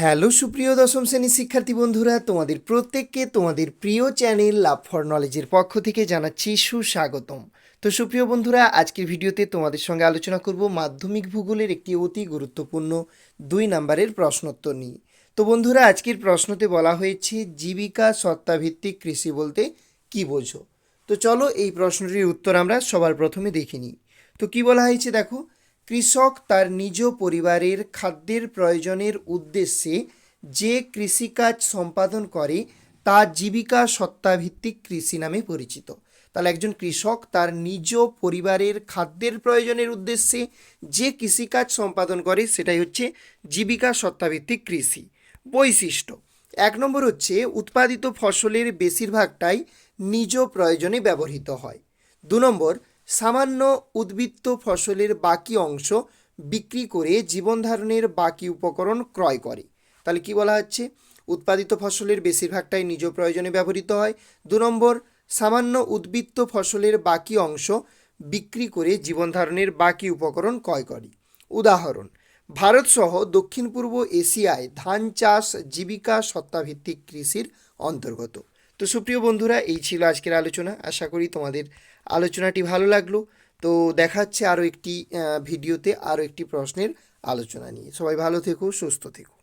Hello সুপ্রিয় দশম শ্রেণির শিক্ষার্থী বন্ধুরা, তোমাদের প্রত্যেককে তোমাদের প্রিয় চ্যানেল লাভ ফর নলেজের পক্ষ থেকে জানাচ্ছি সুস্বাগতম। তো সুপ্রিয় বন্ধুরা, আজকের ভিডিওতে তোমাদের সঙ্গে আলোচনা করব মাধ্যমিক ভূগোলের একটি অতি গুরুত্বপূর্ণ দুই নম্বরের প্রশ্নোত্তর নিয়ে। তো বন্ধুরা, আজকের প্রশ্নতে বলা হয়েছে, জীবিকা সত্তাভিত্তিক কৃষি বলতে কি বোঝো? তো চলো এই প্রশ্নটির উত্তর আমরা সবার প্রথমে দেখে নিই। তো কি বলা হয়েছে দেখো কৃষক তার নিজ পরিবারের খাদ্যের প্রয়োজনের উদ্দেশ্যে যে কৃষিকাজ সম্পাদন করে, তা জীবিকা সত্তাভিত্তিক কৃষি নামে পরিচিত। তাহলে একজন কৃষক তার নিজ পরিবারের খাদ্যের প্রয়োজনের উদ্দেশ্যে যে কৃষিকাজ সম্পাদন করে, সেটাই হচ্ছে জীবিকা সত্তাভিত্তিক কৃষি। বৈশিষ্ট্য, এক নম্বর হচ্ছে উৎপাদিত ফসলের বেশিরভাগটাই নিজ প্রয়োজনে ব্যবহৃত হয়। দু নম্বর সামান্য উদ্বৃত্ত ফসলের বাকি অংশ বিক্রি করে জীবনধারণের বাকি উপকরণ ক্রয় করে। তাহলে কি বলা হচ্ছে? উৎপাদিত ফসলের বেশিরভাগটাই নিজ প্রয়োজনে ব্যবহৃত হয়। দু নম্বর, সামান্য উদ্বৃত্ত ফসলের বাকি অংশ বিক্রি করে জীবনধারণের বাকি উপকরণ ক্রয় করে। উদাহরণ ভারতসহ দক্ষিণ পূর্ব এশিয়ায় ধান চাষ জীবিকা সত্তাভিত্তিক কৃষির অন্তর্গত। তো সুপ্রিয় বন্ধুরা, এই ছিল আজকের আলোচনা। আশা করি তোমাদের আলোচনাটি ভালো লাগল। তো দেখা হচ্ছে আরও একটি ভিডিওতে আরও একটি প্রশ্নের আলোচনা নিয়ে। সবাই ভালো থেকো, সুস্থ থেকো।